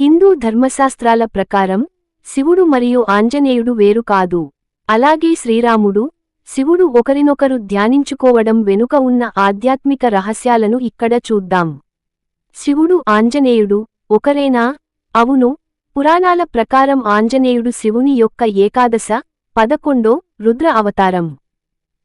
హిందూ ధర్మశాస్త్రాల ప్రకారం శివుడు మరియు ఆంజనేయుడు వేరు కాదు. అలాగే శ్రీరాముడు శివుడు ఒకరినొకరు ధ్యానించుకోవడం వెనుక ఉన్న ఆధ్యాత్మిక రహస్యాలను ఇక్కడ చూద్దాం. శివుడు ఆంజనేయుడు ఒకరేనా? అవును. పురాణాల ప్రకారం ఆంజనేయుడు శివుని యొక్క ఏకాదశ పదకొండో రుద్ర అవతారం.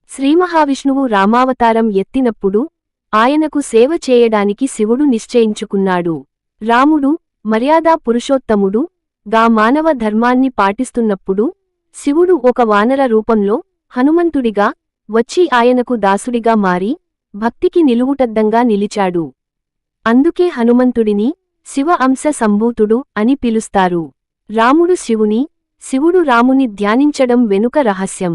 శ్రీమహావిష్ణువు రామావతారం ఎత్తినప్పుడు ఆయనకు సేవ చేయడానికి శివుడు నిశ్చయించుకున్నాడు. రాముడు మర్యాదా పురుషోత్తముడు గా మానవ ధర్మాన్ని పాటిస్తున్నప్పుడు శివుడు ఒక వానర రూపంలో హనుమంతుడిగా వచ్చి ఆయనకు దాసుడిగా మారి భక్తికి నిలువుటద్దంగా నిలిచాడు. అందుకే హనుమంతుడిని శివ అంశ సంభూతుడు అని పిలుస్తారు. రాముడు శివుని శివుడు రాముని ధ్యానించడం వెనుక రహస్యం.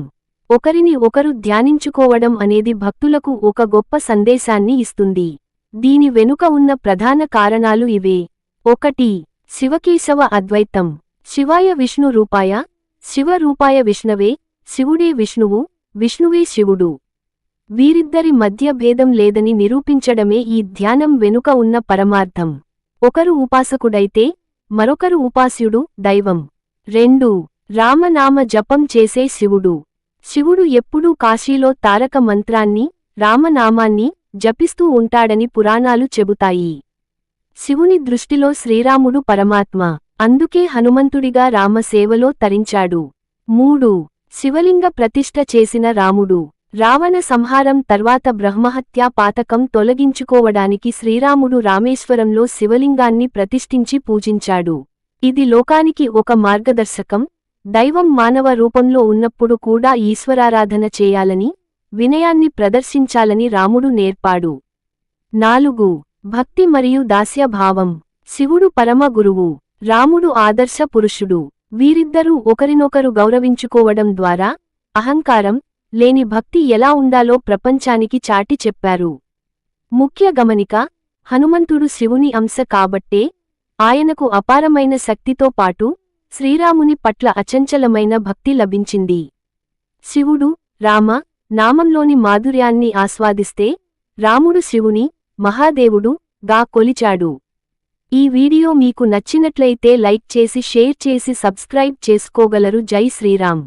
ఒకరిని ఒకరు ధ్యానించుకోవడం అనేది భక్తులకు ఒక గొప్ప సందేశాన్ని ఇస్తుంది. దీని వెనుక ఉన్న ప్రధాన కారణాలు ఇవే. ఒకటి శివకేశవ అద్వైతం. శివాయ విష్ణు రూపాయ శివరూపాయ విష్ణవే శివుడే విష్ణువు విష్ణువే శివుడు. వీరిద్దరి మధ్య భేదం లేదని నిరూపించడమే ఈ ధ్యానం వెనుక ఉన్న పరమార్థం. ఒకరు ఉపాసకుడైతే మరొకరు ఉపాస్యుడు దైవం. రెండు రామనామ జపం చేసే శివుడు. శివుడు ఎప్పుడూ కాశీలో తారక మంత్రాన్ని రామనామాన్ని జపిస్తూ ఉంటాడని పురాణాలు చెబుతాయి. శివుని దృష్టిలో శ్రీరాముడు పరమాత్మ అందుకే హనుమంతుడిగా రామసేవలో తరించాడు. మూడు. శివలింగ ప్రతిష్ఠ చేసిన రాముడు రావణ సంహారం తర్వాత బ్రహ్మహత్యా పాతకం తొలగించుకోవడానికి శ్రీరాముడు రామేశ్వరంలో శివలింగాన్ని ప్రతిష్ఠించి పూజించాడు. ఇది లోకానికి ఒక మార్గదర్శకం. దైవం మానవ రూపంలో ఉన్నప్పుడు కూడా ఈశ్వరారాధన చేయాలని వినయాన్ని ప్రదర్శించాలని రాముడు నేర్పాడు. నాలుగు. భక్తి మరియు దాస్యభావం. శివుడు పరమ గురువు రాముడు ఆదర్శ పురుషుడు. వీరిద్దరూ ఒకరినొకరు గౌరవించుకోవడం ద్వారా అహంకారం లేని భక్తి ఎలా ఉండాలో ప్రపంచానికి చాటి చెప్పారు. ముఖ్య గమనిక హనుమంతుడు శివుని అంశ కాబట్టే ఆయనకు అపారమైన శక్తితో పాటు శ్రీరాముని పట్ల అచంచలమైన భక్తి లభించింది. శివుడు రామ నామంలోని మాధుర్యాన్ని ఆస్వాదిస్తే రాముడు శివుని మహాదేవుడు గా కొలిచాడు. ఈ వీడియో మీకు నచ్చినట్లయితే లైక్ చేసి షేర్ చేసి సబ్స్క్రైబ్ చేసుకోగలరు. జై శ్రీరామ్.